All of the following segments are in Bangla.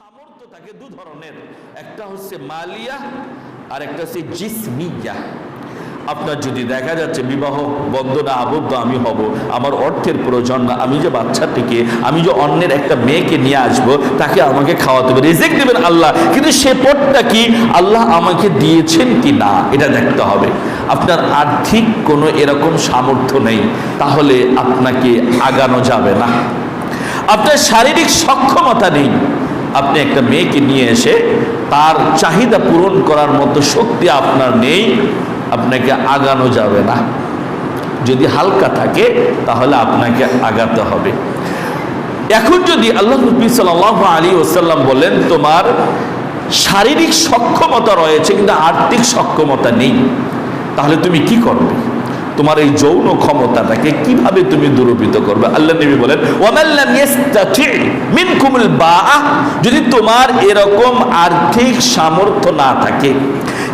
সামর্থ্য থাকে দু ধরনের। একটা হচ্ছে মালিয়া, আর একটা হচ্ছে জিসমিয়া। আপনার যদি দেখা যাচ্ছে বিবাহ বন্ধনে আবদ্ধ আমি হব, আমার অর্থের প্রয়োজন না, আমি যে বাচ্চাটিকে, আমি যে অন্যের একটা মেয়েকে নিয়ে আসব, তাকে আমাকে খাওয়াতে হবে, রেজেক দেবেন আল্লাহ। কিন্তু সে পথটা কি? আল্লাহ আমাকে দিয়েছেন কি না? এটা দেখতে হবে। আপনার আর্থিক কোনো এরকম সামর্থ্য নেই, তাহলে আপনাকে আগানো যাবে না। আপনার শারীরিক সক্ষমতা নেই। আপনি একটা মেয়েকে নিয়ে এসে তার চাহিদা পূরণ করার মতো শক্তি আপনার নেই, আপনাকে আগানো যাবে না। যদি হালকা থাকে, তাহলে আপনাকে আগাতে হবে। এখন যদি আল্লাহ নবী সাল্লাহ আলী ওসাল্লাম বলেন, তোমার শারীরিক সক্ষমতা রয়েছে, কিন্তু আর্থিক সক্ষমতা নেই, তাহলে তুমি কি করবে? তোমার এই যৌন ক্ষমতাটাকে কীভাবে তুমি দুরূপিত করবে? আল্লাহ নবী বলেন মিনকুমুল বাআ। যদি তোমার এরকম আর্থিক সামর্থ্য না থাকে,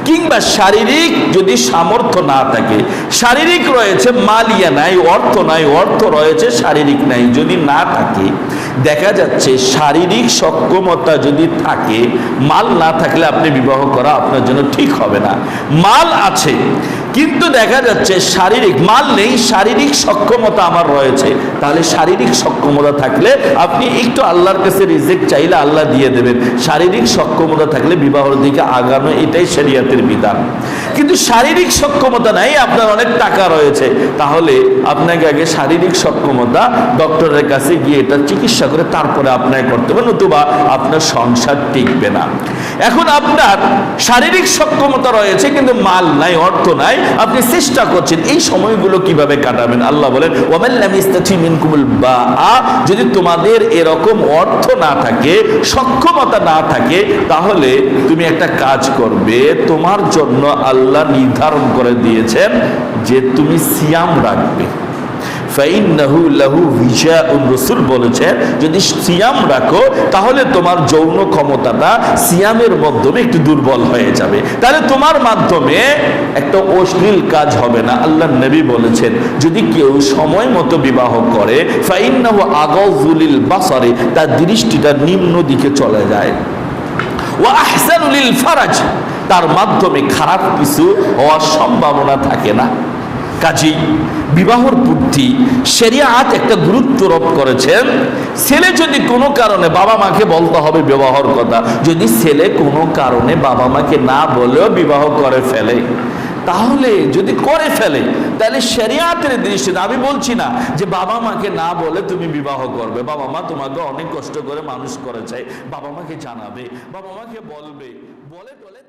কিংবা শারীরিক যদি সামর্থ্য না থাকে, শারীরিক রয়েছে, মালিয়া নাই, অর্থ নাই, অর্থ রয়েছে, শারীরিক নাই, যদি না থাকে, দেখা যাচ্ছে শারীরিক সক্ষমতা যদি থাকে, মাল না থাকলে আপনি বিবাহ করা আপনার জন্য ঠিক হবে না। মাল আছে কিন্তু দেখা যাচ্ছে শারীরিক, মাল নেই, শারীরিক সক্ষমতা আমার রয়েছে। তাহলে শারীরিক সক্ষমতা থাকলে আপনি একটু আল্লাহর কাছে রিজেক চাইলে আল্লাহ দিয়ে দেবেন। শারীরিক সক্ষমতা থাকলে বিবাহর দিকে আগানো এটাই শরিয়াতের বিধান। কিন্তু শারীরিক সক্ষমতা নাই, আপনার অনেক টাকা রয়েছে। তাহলে আপনাকে আগে শারীরিক সক্ষমতা ডক্টরের কাছে গিয়ে এটা চিকিৎসা করে তারপরে আপনাকে করতে হবে, নতুবা আপনার সংসার টিকবে না। এখন আপনার শারীরিক সক্ষমতা রয়েছে, কিন্তু মাল নাই, অর্থ নাই। আপনি চেষ্টা করছেন, এই সময়গুলো কীভাবে কাটাবেন? আল্লাহ বলেন ওয়ামাল্লাম ইস্তাতি মিনকুমুল বাআ যদি তোমাদের এরকম অর্থ না থাকে, সক্ষমতা না থাকে, তাহলে তুমি একটা কাজ করবে, তোমার জন্য আল্লাহ নির্ধারণ করে দিয়েছেন যে তুমি সিয়াম রাখবে। ফাইন্নাহু বলেছেন, যদি সিয়াম রাখো, তাহলে তোমার যৌন ক্ষমতাটা সিয়ামের মাধ্যমে একটু দুর্বল হয়ে যাবে। তাহলে তোমার মাধ্যমে একটা অশ্লীল কাজ হবে না। আল্লাহ নবী বলেছেন, যদি কেউ সময় মতো বিবাহ করে, ফাইন্নাহু আগাযুলিল বাসারে, তার দৃষ্টিটা নিম্ন দিকে চলে যায়। ও আহসানুলিল ফারাজ, তার মাধ্যমে খারাপ কিছু হওয়ার সম্ভাবনা থাকে না। কাজী, বিবাহর বুদ্ধি, শরিয়াত একটা গুরুত্ব রোপ করেছেন। ছেলে যদি কোনো কারণে বাবা মাকে বলতে হবে বিবাহর কথা, যদি ছেলে কোনো কারণে বাবা মাকে না বলেও বিবাহ করে ফেলে, তাহলে যদি করে ফেলে, তাহলে শরিয়াতের দৃষ্টিতে আমি বলছি না যে বাবা মাকে না বলে তুমি বিবাহ করবে। বাবা মা তোমাকে অনেক কষ্ট করে মানুষ করেছে, বাবা মাকে জানাবে, বাবা মাকে বলবে। বলে টলে